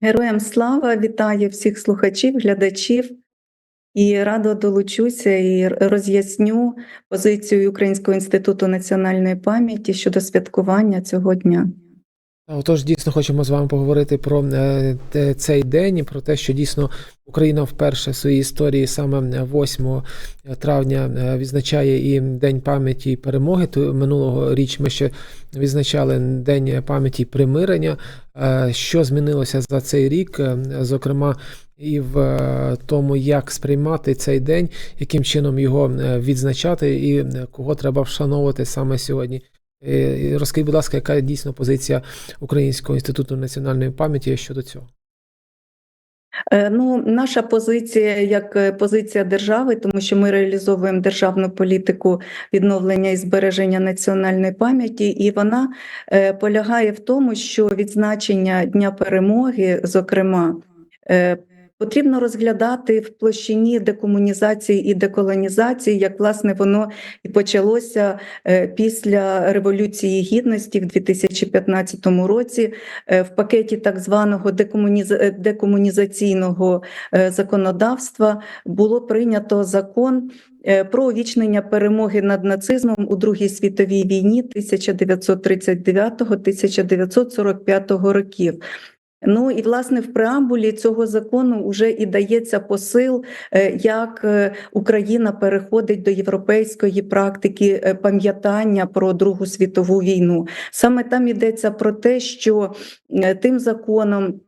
Героям слава! Вітаю всіх слухачів, глядачів і радо долучуся і роз'ясню позицію Українського інституту національної пам'яті щодо святкування цього дня. Отож, дійсно хочемо з вами поговорити про е, цей день і про те, що дійсно Україна вперше в своїй історії саме 8 травня е, відзначає і День пам'яті перемоги. То минулого річ ми ще відзначали День пам'яті примирення. Е, Що змінилося за цей рік, е, зокрема, і в е, тому, як сприймати цей день, яким чином його е, відзначати, і е, кого треба вшановувати саме сьогодні. Е, Розкажіть, будь ласка, яка дійсно позиція Українського інституту національної пам'яті щодо цього? Е, Ну, наша позиція як е, позиція держави, тому що ми реалізовуємо державну політику відновлення і збереження національної пам'яті, і вона полягає в тому, що відзначення Дня перемоги, зокрема, потрібно розглядати в площині декомунізації і деколонізації, як власне воно і почалося е, після Революції Гідності в 2015 році е, в пакеті так званого е, декомунізаційного законодавства було прийнято закон про увічнення перемоги над нацизмом у Другій світовій війні 1939-1945 років. Ну і власне в преамбулі цього закону вже і дається посил, е, як е, Україна переходить до європейської практики е, пам'ятання про Другу світову війну. Саме там йдеться про те, що тим законом.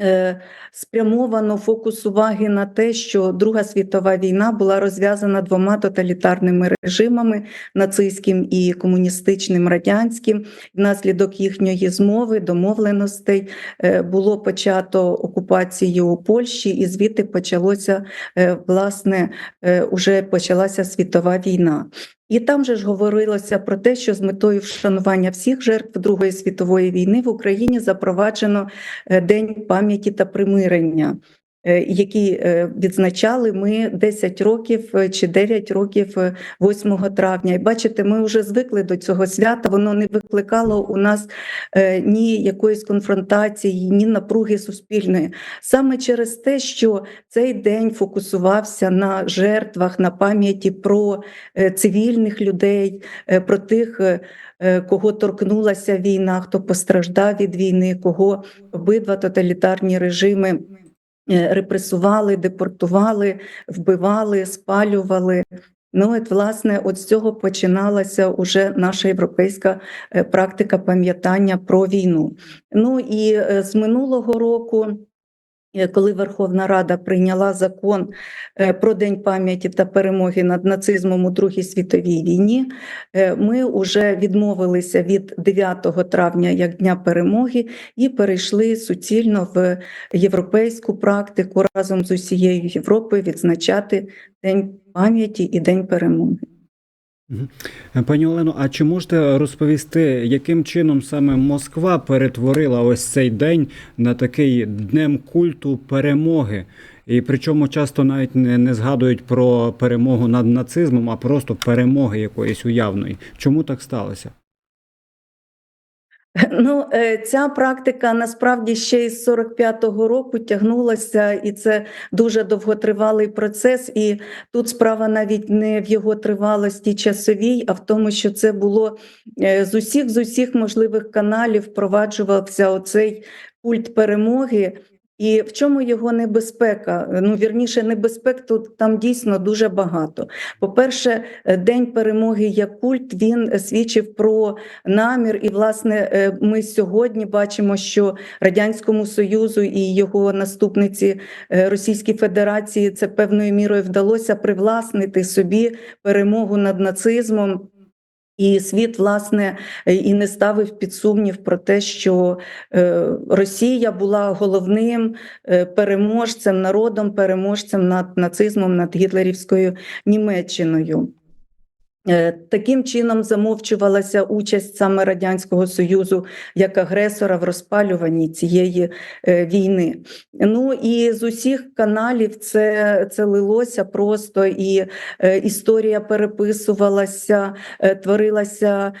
Е, Спрямовано фокус уваги на те, що Друга світова війна була розв'язана двома тоталітарними режимами нацистським і комуністичним радянським. Внаслідок їхньої змови, домовленостей е, було почато окупацію Польщі, і звідти почалося е, власне уже почалася світова війна. І там же ж говорилося про те, що з метою вшанування всіх жертв Другої світової війни в Україні запроваджено е, День пам'яті та примирення, е, який е, відзначали ми 10 років е, чи 9 років е, 8 травня. І бачите, ми вже звикли до цього свята. Воно не викликало у нас ні якоїсь конфронтації, ні напруги суспільної. Саме через те, що цей день фокусувався на жертвах, на пам'яті про цивільних людей, про тих, кого торкнулася війна, хто постраждав від війни, кого обидва тоталітарні режими репресували, депортували, вбивали, спалювали. Ну, от, власне, от з цього починалася уже наша європейська е, практика пам'ятання про війну. Ну і е, з минулого року, е, коли Верховна Рада прийняла закон е, про День пам'яті та перемоги над нацизмом у Другій світовій війні, е, ми вже відмовилися від 9 травня як Дня перемоги і перейшли суцільно в європейську практику разом з усією Європою відзначати День пам'яті і День перемоги. Пані Олено, а чи можете розповісти, яким чином саме Москва перетворила ось цей день на такий днем культу перемоги? І причому часто навіть не, не згадують про перемогу над нацизмом, а просто перемоги якоїсь уявної. Чому так сталося? Ну, е, ця практика насправді ще із 45-го року тягнулася, і це дуже довготривалий процес. І тут справа навіть не в його тривалості часовій, а в тому, що це було е, з усіх з усіх можливих каналів впроваджувався оцей культ перемоги. І в чому його небезпека? Ну, вірніше, небезпек тут там дійсно дуже багато. По-перше, е, День перемоги як культ він свідчив про намір. І, власне, е, ми сьогодні бачимо, що Радянському Союзу і його наступниці е, Російській Федерації це певною мірою вдалося привласнити собі перемогу над нацизмом. І світ, власне, е, і не ставив під сумнів про те, що е, Росія була головним е, переможцем, народом, переможцем над нацизмом, над гітлерівською Німеччиною. Е, Таким чином замовчувалася участь саме Радянського Союзу як агресора в розпалюванні цієї е, війни. Ну і з усіх каналів це, це лилося просто, і е, історія переписувалася, творилася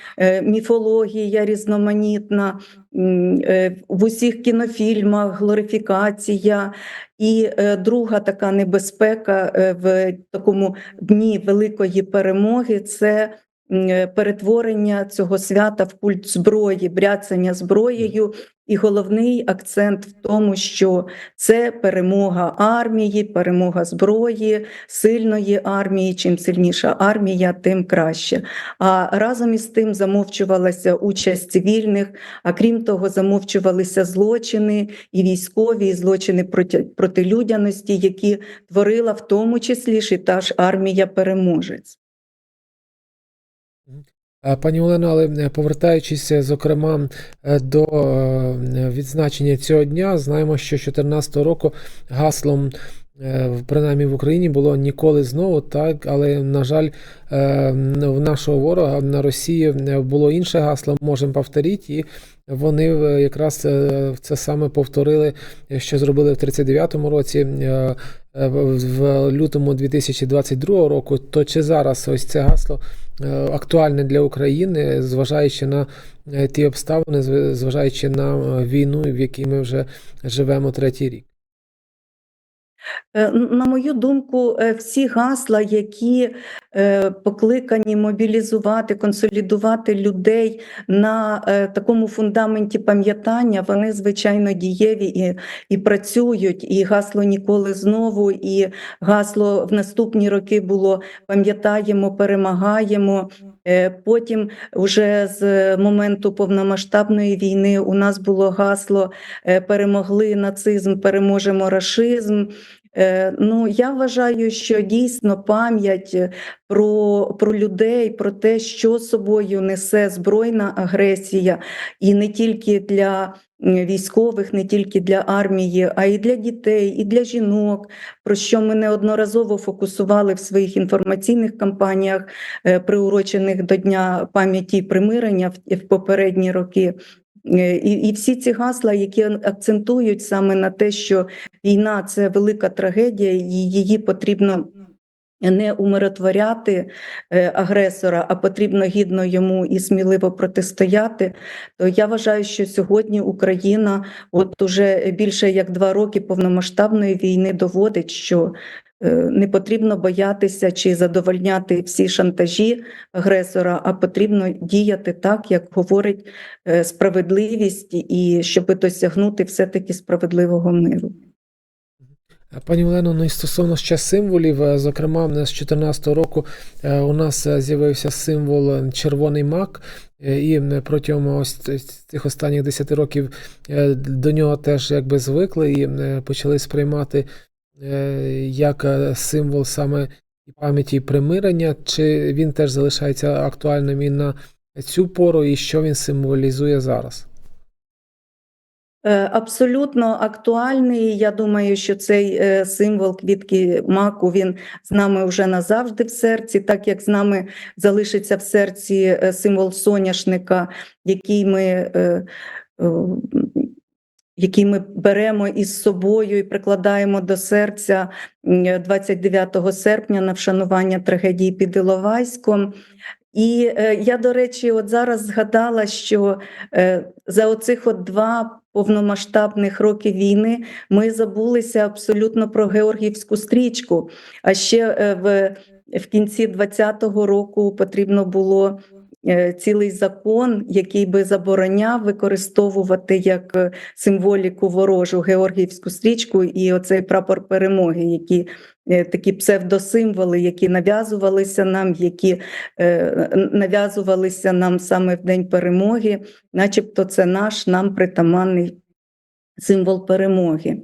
міфологія різноманітна. Е, в усіх кінофільмах глорифікація. І е, друга така небезпека е, в такому дні великої перемоги це перетворення цього свята в культ зброї, бряцання зброєю. І головний акцент в тому, що це перемога армії, перемога зброї, сильної армії. Чим сильніша армія, тим краще. А разом із тим замовчувалася участь цивільних, а крім того, замовчувалися злочини і військові, і злочини проти, проти людяності, які творила в тому числі ж і та ж армія переможець. Е, Пані Олено, але е, повертаючись, е, зокрема, до відзначення цього дня, знаємо, що 2014 року гаслом, принаймні в Україні, було ніколи знову, так, але, на жаль, е, в нашого ворога на Росії е, було інше гасло, можемо повторити, і вони е, якраз е, це саме повторили, е, що зробили в 39-му році. е, е, в лютому 2022 року, то чи зараз ось це гасло е, актуальне для України, зважаючи на е, ті обставини, зважаючи на е, війну, в якій ми вже живемо третій рік. Е, На мою думку, е, всі гасла, які е, покликані мобілізувати, консолідувати людей на такому фундаменті пам'ятання, вони звичайно дієві і, і працюють. І гасло ніколи знову, і гасло в наступні роки було пам'ятаємо, перемагаємо. Потім, вже з моменту повномасштабної війни, у нас було гасло перемогли нацизм, переможемо рашизм. Е, Ну, я вважаю, що дійсно пам'ять е, про, про людей, про те, що собою несе збройна агресія, і не тільки для військових, не тільки для армії, а й для дітей, і для жінок, про що ми неодноразово фокусували в своїх інформаційних кампаніях, е, приурочених до Дня пам'яті примирення в, в попередні роки. Е, І, і всі ці гасла, які акцентують саме на те, що війна це велика трагедія, і її потрібно не умиротворяти е, агресора, а потрібно гідно йому і сміливо протистояти. То я вважаю, що сьогодні Україна, от уже більше як два роки повномасштабної війни, доводить, що не потрібно боятися чи задовольняти всі шантажі агресора, а потрібно діяти так, як говорить е, справедливість, і щоб досягнути все-таки справедливого миру. Пані Олено, ну і стосовно ще символів, е, зокрема, з 2014 року е, у нас е, з'явився символ е, червоний мак, е, і е, протягом ось цих останніх 10 років е, до нього теж якби звикли і е, почали сприймати е, як е, символ саме пам'яті примирення. Чи він теж залишається актуальним і на цю пору, і що він символізує зараз? Е, Абсолютно актуальний. Я думаю, що цей е, символ квітки маку він з нами вже назавжди в серці, так як з нами залишиться в серці е, символ соняшника, який ми. Який ми беремо із собою і прикладаємо до серця м, 29 серпня на вшанування трагедії під Іловайськом. І е, я, до речі, от зараз згадала, що е, за оцих от два повномасштабних роки війни ми забулися абсолютно про Георгіївську стрічку. А ще е, в, в кінці 20-го року потрібно було цілий закон, який би забороняв використовувати як е, символіку ворожу Георгіївську стрічку і оцей прапор перемоги, які е, такі псевдосимволи, які нав'язувалися нам, які е, нав'язувалися нам саме в день перемоги, начебто це наш нам притаманний символ перемоги.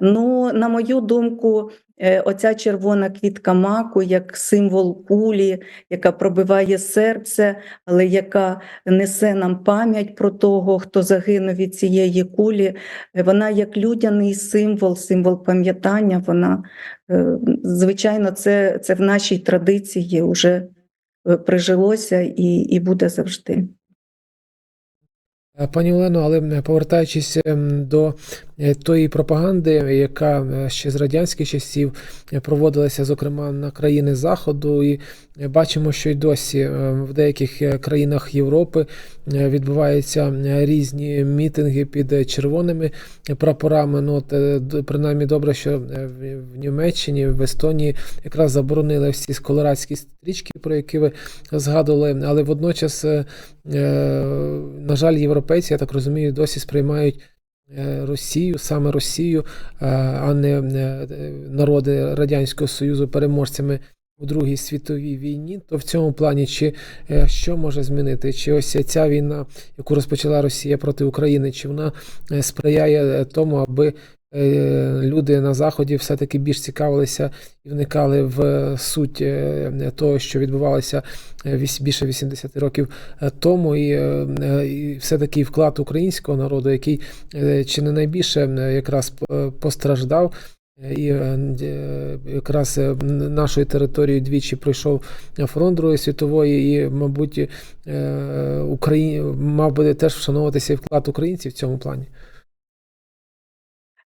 Ну, на мою думку, е, оця червона квітка маку як символ кулі, яка пробиває серце, але яка несе нам пам'ять про того, хто загинув від цієї кулі. е, Вона як людяний символ, символ пам'ятання. Вона, е, звичайно, це, це в нашій традиції вже прижилося і, і буде завжди. Пані Олено, але повертаючись ем, до тої пропаганди, яка е, ще з радянських часів е, проводилася, зокрема на країни Заходу, і е, бачимо, що й досі е, в деяких е, країнах Європи е, відбуваються е, різні мітинги під е, червоними прапорами. Ну, от, е, принаймні добре, що е, в Німеччині, в Естонії якраз заборонили всі сколорадські стрічки, про які ви згадували, але водночас, е, е, на жаль, європейці, я так розумію, досі сприймають. Е, Росію, саме Росію, е, а не е, народи Радянського Союзу переможцями у Другій світовій війні, то в цьому плані чи що може змінити? Чи ось ця війна, яку розпочала Росія проти України, чи вона сприяє тому, аби люди на заході все-таки більш цікавилися і вникали в е, суть е, того, що відбувалося е, більше 80 років е, тому, і, е, е, все-таки вклад українського народу, який е, чи не найбільше е, якраз е, постраждав. Е, І е, е, якраз е, нашою територією двічі пройшов фронт Другої світової, і, мабуть, е, Україн... мав би теж вшановуватися вклад українців в цьому плані.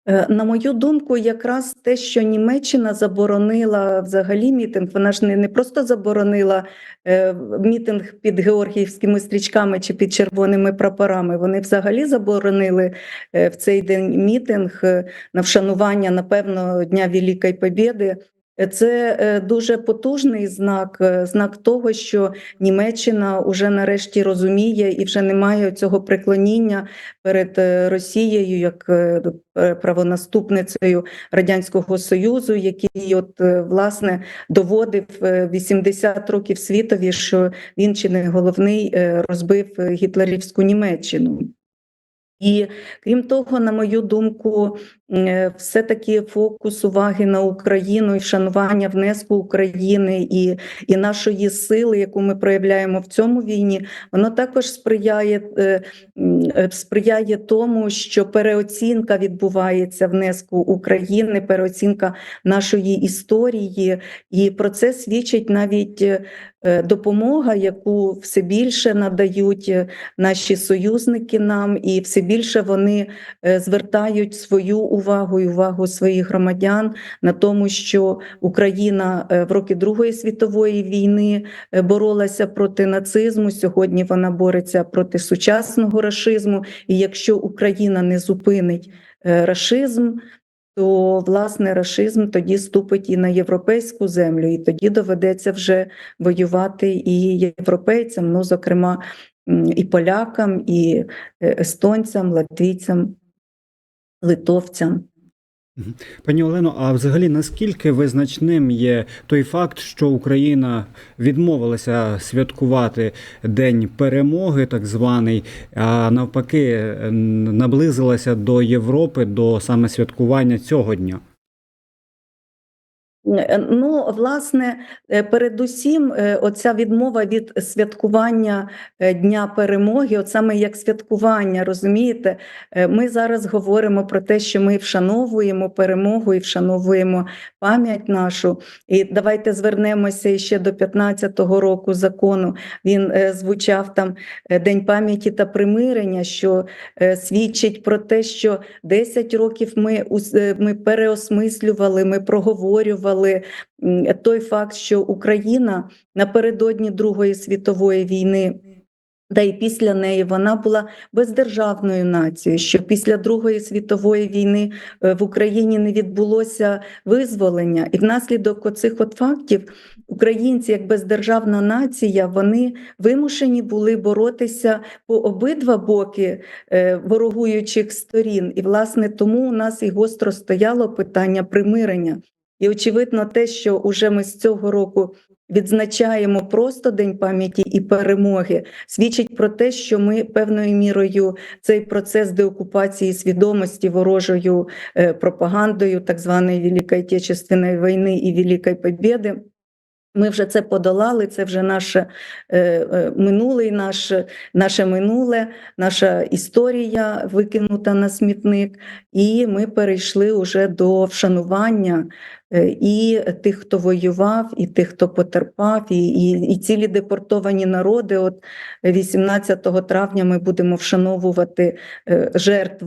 Е, На мою думку, якраз те, що Німеччина заборонила взагалі мітинг, вона ж не, не просто заборонила е, мітинг під георгіївськими стрічками чи під червоними прапорами. Вони взагалі заборонили е, в цей день мітинг е, на вшанування, напевно, Дня Великої Побєди. Це е, дуже потужний знак, е, знак того, що Німеччина вже нарешті розуміє і вже немає цього преклоніння перед е, Росією як правонаступницею Радянського Союзу, який от власне доводив е, 80 років світові, що він чи не головний розбив гітлерівську Німеччину. І крім того, на мою думку, е, все-таки фокус уваги на Україну і вшанування внеску України і, і нашої сили, яку ми проявляємо в цьому війні, воно також сприяє, е, е, сприяє тому, що переоцінка відбувається внеску України, переоцінка нашої історії, і про це свідчить навіть допомога, яку все більше надають е, наші союзники нам, і все більше вони е, звертають свою увагу і увагу своїх громадян на тому, що Україна е, в роки Другої світової війни е, боролася проти нацизму. Сьогодні вона бореться проти сучасного рашизму. І якщо Україна не зупинить е, рашизм, то власне рашизм тоді ступить і на європейську землю, і тоді доведеться вже воювати і європейцям, ну зокрема і полякам, і е, естонцям, латвійцям, литовцям. Пані Олено, а взагалі наскільки визначним є той факт, що Україна відмовилася святкувати День перемоги, так званий, а навпаки, наблизилася до Європи до саме святкування цього дня? Е, Ну, власне, е, передусім, е, оця відмова від святкування Дня перемоги, от саме як святкування, розумієте, ми зараз говоримо про те, що ми вшановуємо перемогу і вшановуємо пам'ять нашу. І давайте звернемося ще до 15-го року закону. Він звучав там День пам'яті та примирення, що свідчить про те, що 10 років ми, ми переосмислювали, ми проговорювали м, той факт, що Україна напередодні Другої світової війни. Та й після неї вона була бездержавною нацією. Що після Другої світової війни е, в Україні не відбулося визволення, і внаслідок оцих от фактів українці, як бездержавна нація, вони вимушені були боротися по обидва боки е, ворогуючих сторін. І власне тому у нас і гостро стояло питання примирення. І очевидно, те, що уже ми з цього року відзначаємо просто День пам'яті і перемоги, свідчить про те, що ми певною мірою цей процес деокупації свідомості ворожою е, пропагандою, так званої Великої Отечественної війни і Великої Побєди. Ми вже це подолали. Це вже наше е, е, минуле, наше, наше минуле, наша історія викинута на смітник, і ми перейшли уже до вшанування і тих, хто воював, і тих, хто потерпав, і, і, і цілі депортовані народи. От 18 травня ми будемо вшановувати е, жертв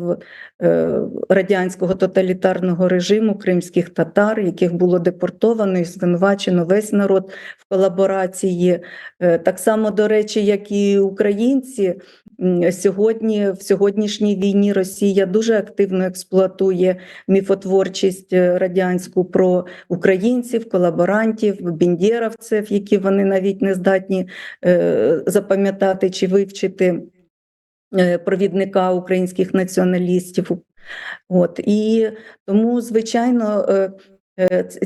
е, радянського тоталітарного режиму кримських татар, яких було депортовано і звинувачено весь народ в колаборації. Е, Так само, до речі, як і українці, сьогодні в сьогоднішній війні Росія дуже активно експлуатує міфотворчість е, радянську про українців, колаборантів, бендєровців, які вони навіть не здатні е, запам'ятати чи вивчити е, провідника українських націоналістів. От і тому, звичайно,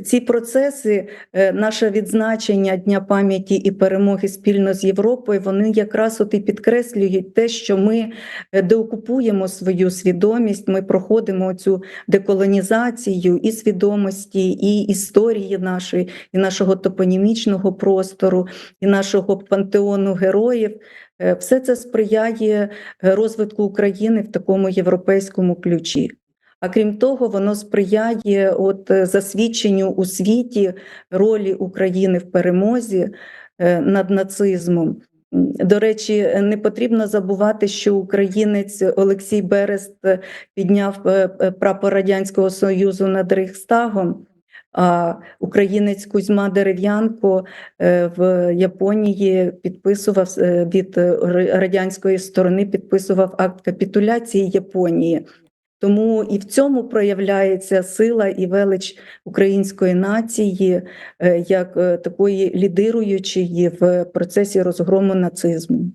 ці процеси, е, наше відзначення Дня пам'яті і перемоги спільно з Європою, вони якраз от і підкреслюють те, що ми е, деокупуємо свою свідомість, ми проходимо цю деколонізацію і свідомості, і історії нашої, і нашого топонімічного простору, і нашого пантеону героїв. Е, Все це сприяє е, розвитку України в такому європейському ключі. А крім того, воно сприяє от е, засвідченню у світі ролі України в перемозі е, над нацизмом. До речі, не потрібно забувати, що українець Олексій Берест е, підняв прапор Радянського Союзу над Рейхстагом, а українець Кузьма Дерев'янко в Японії підписував від радянської сторони підписував акт капітуляції Японії. Тому і в цьому проявляється сила і велич української нації е, як е, такої лідируючої в процесі розгрому нацизму.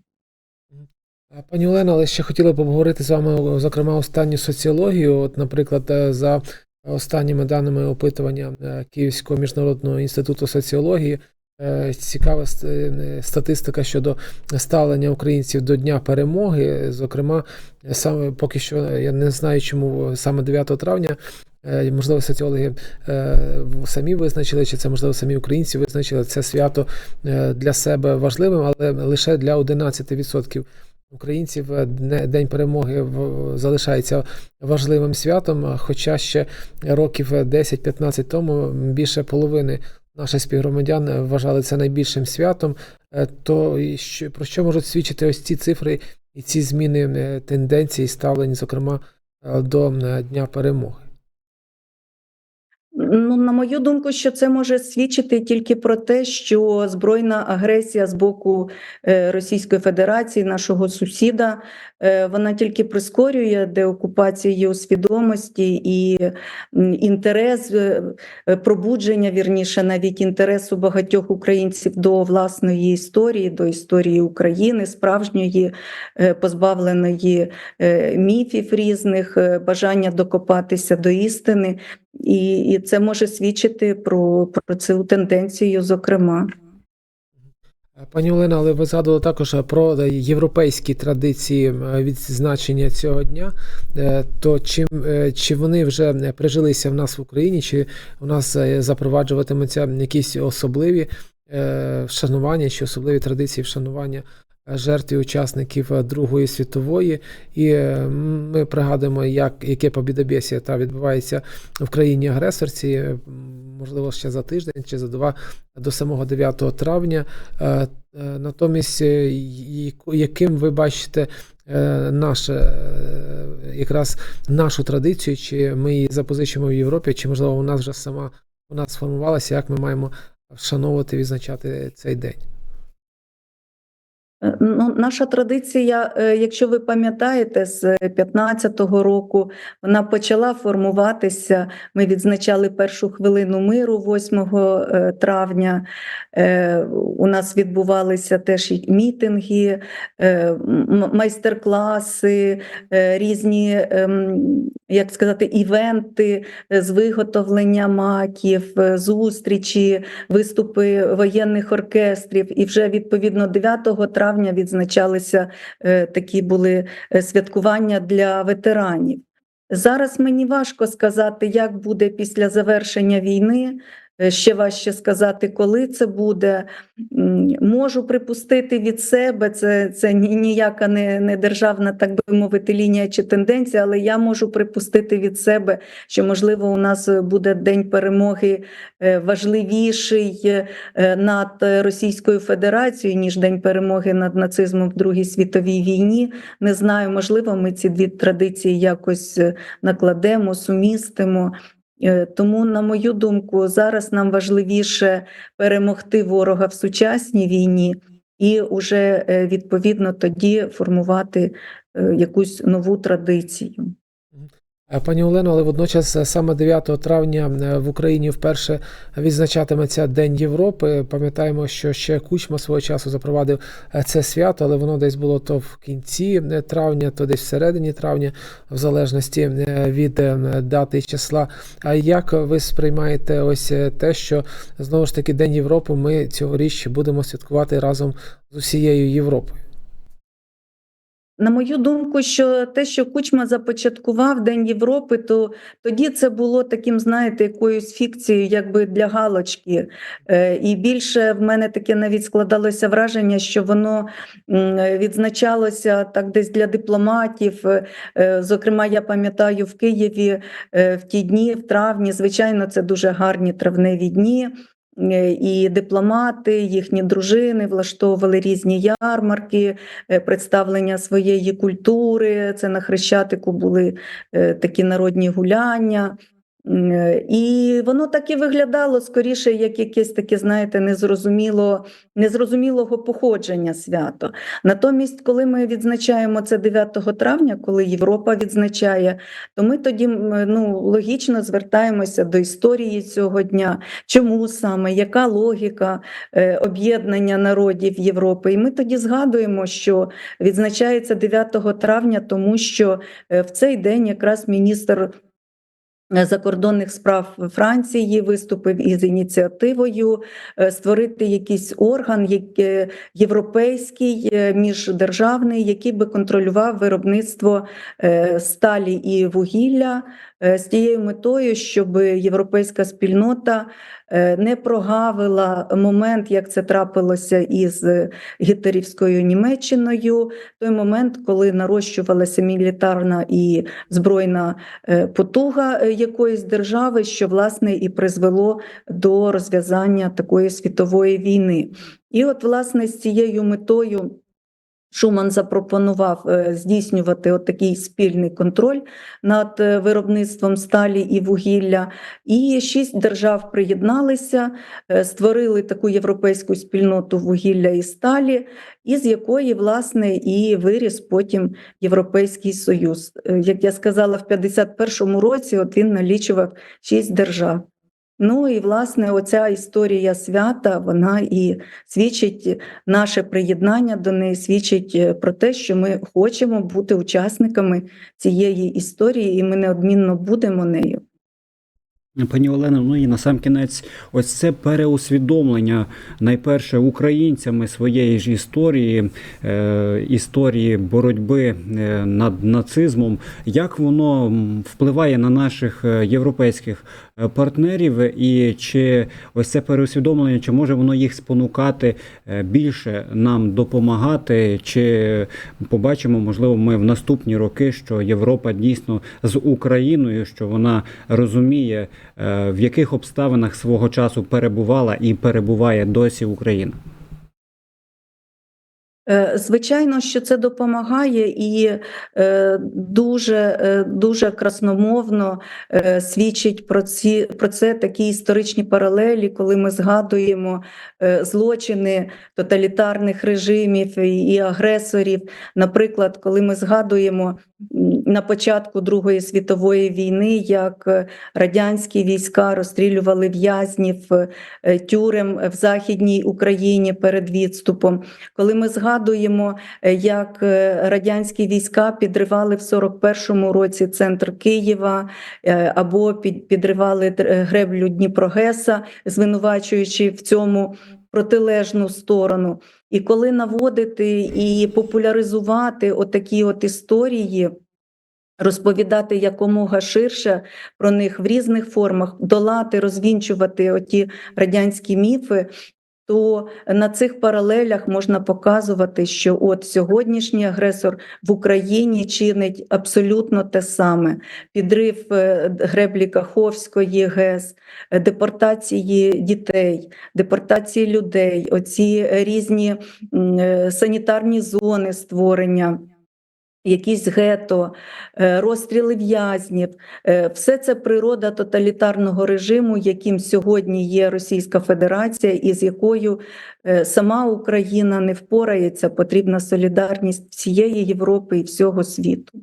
Пані Олена, але ще хотіла б обговорити з вами, зокрема, останню соціологію. От, наприклад, е, за останніми даними опитування Київського міжнародного інституту соціології, цікава е, статистика щодо ставлення українців до Дня перемоги. Зокрема, е, саме поки що е, я не знаю, чому саме 9 травня. е, Можливо, соціологи е, самі визначили, чи це можливо самі українці визначили це свято е, для себе важливим, але лише для 11% українців е, День перемоги залишається важливим святом. Хоча ще років 10-15 тому більше половини наших співгромадян е, вважали це найбільшим святом. Е, То про що можуть свідчити ось ці цифри і ці зміни е, тенденції ставлень, зокрема е, до Дня перемоги? Ну, на мою думку, що це може свідчити тільки про те, що збройна агресія з боку е, Російської Федерації, нашого сусіда, е, вона тільки прискорює деокупацію свідомості і інтерес, е, пробудження, вірніше, навіть інтересу багатьох українців до власної історії, до історії України, справжньої, позбавленої міфів різних, бажання докопатися до істини. І, і це може свідчити про, про цю тенденцію, зокрема. Пані Олена, але ви згадували також е, про е, європейські традиції е, відзначення цього дня. Е, То чим е, чи вони вже е, прижилися в нас в Україні, чи у нас е, запроваджуватимуться якісь особливі е, вшанування чи особливі традиції вшанування е, жертв і учасників е, Другої світової? І е, ми пригадуємо, як яке побідобєсія та відбувається в країні агресорці, е, можливо, ще за тиждень чи за два до самого 9 травня. Натомість, яким ви бачите наше, якраз нашу традицію, чи ми її запозичимо в Європі, чи можливо у нас вже сама у нас сформувалася, як ми маємо вшановувати, відзначати цей день? Е, Ну, наша традиція, е, якщо ви пам'ятаєте, з 15-го року вона почала формуватися. Ми відзначали першу хвилину миру 8 е, травня. Е, У нас відбувалися теж мітинги, е, майстер-класи, е, різні, ем, як сказати, івенти е, з виготовлення маків, е, зустрічі, виступи воєнних оркестрів. І вже відповідно 9 травня відзначалися е, такі були святкування для ветеранів. Зараз мені важко сказати, як буде після завершення війни. Е, Ще важче сказати, коли це буде. Можу припустити від себе, це, це ніяка не, не державна, так би мовити, лінія чи тенденція, але я можу припустити від себе, що можливо у нас буде день перемоги е, важливіший е, над Російською Федерацією, ніж День перемоги над нацизмом в Другій світовій війні. Не знаю, можливо, ми ці дві традиції якось накладемо, сумістимо. Е, Тому, на мою думку, зараз нам важливіше перемогти ворога в сучасній війні і уже е, відповідно тоді формувати е, якусь нову традицію. Е, Пані Олено, але водночас е, саме 9 травня е, в Україні вперше відзначатиметься День Європи. Пам'ятаємо, що ще Кучма свого часу запровадив це свято, але воно десь було то в кінці травня, то десь всередині травня, в залежності від дати і числа. А як ви сприймаєте ось те, що знову ж таки День Європи ми цьогоріч будемо святкувати разом з усією Європою? На мою думку, що те, що Кучма започаткував День Європи, то тоді це було таким, знаєте, якоюсь фікцією, якби для галочки. Е, І більше в мене таке навіть складалося враження, що воно відзначалося так десь для дипломатів. Е, Зокрема, я пам'ятаю в Києві е, в ті дні, в травні, звичайно, це дуже гарні травневі дні. Е, І дипломати, їхні дружини влаштовували різні ярмарки, е, представлення своєї культури. Це на Хрещатику були е, такі народні гуляння. Е, І воно так і виглядало скоріше, як якесь таке, знаєте, незрозуміло, незрозумілого походження свято. Натомість, коли ми відзначаємо це 9 травня, коли Європа відзначає, то ми тоді ну, логічно звертаємося до історії цього дня. Чому саме, яка логіка е, об'єднання народів Європи? І ми тоді згадуємо, що відзначається 9 травня, тому що е, в цей день якраз міністр. Е, Закордонних справ Франції виступив із ініціативою е, створити якийсь орган е, європейський міждержавний, який би контролював виробництво сталі і вугілля з тією метою, щоб європейська спільнота е, не прогавила момент, як це трапилося із е, гітлерівською Німеччиною, той момент, коли нарощувалася мілітарна і збройна е, потуга е, якоїсь держави, що власне і призвело до розв'язання такої світової війни. І от, власне, з цією метою. Шуман запропонував е, здійснювати отакий спільний контроль над е, виробництвом сталі і вугілля. І шість держав приєдналися, е, створили таку європейську спільноту вугілля і сталі, із якої, власне, і виріс потім Європейський Союз. Як я сказала, в 51-му році от він налічував шість держав. Ну і власне, оця історія свята вона і свідчить наше приєднання до неї, свідчить е, про те, що ми хочемо бути учасниками цієї історії, і ми неодмінно будемо нею. Пані Олено, ну і на сам кінець, ось це переусвідомлення найперше українцями своєї ж історії, е, історії боротьби е, над нацизмом. Як воно впливає на наших е, європейських партнерів, і чи ось це переусвідомлення, чи може воно їх спонукати е, більше нам допомагати, чи побачимо, можливо, ми в наступні роки, що Європа дійсно з Україною, що вона розуміє, е, в яких обставинах свого часу перебувала і перебуває досі Україна. Е, Звичайно, що це допомагає і е, дуже, е, дуже красномовно свідчить про, ці, про це такі історичні паралелі, коли ми згадуємо злочини тоталітарних режимів і агресорів. Наприклад, коли ми згадуємо на початку Другої світової війни, як радянські війська розстрілювали в'язнів тюрем в Західній Україні перед відступом, коли ми згадуємо, е, як е, радянські війська підривали в 41-му році центр Києва е, або підривали др- греблю Дніпрогеса, звинувачуючи в цьому протилежну сторону. І коли наводити і популяризувати отакі от історії, розповідати якомога ширше про них в різних формах, долати, розвінчувати оті радянські міфи. То на цих паралелях можна показувати, що от сьогоднішній агресор в Україні чинить абсолютно те саме: підрив е, греблі Каховської ГЕС, е, депортації дітей, депортації людей, оці різні е, санітарні зони створення. Якісь гето, е, розстріли в'язнів, Е, все це природа тоталітарного режиму, яким сьогодні є Російська Федерація, і з якою е, сама Україна не впорається. Потрібна солідарність всієї Європи і всього світу.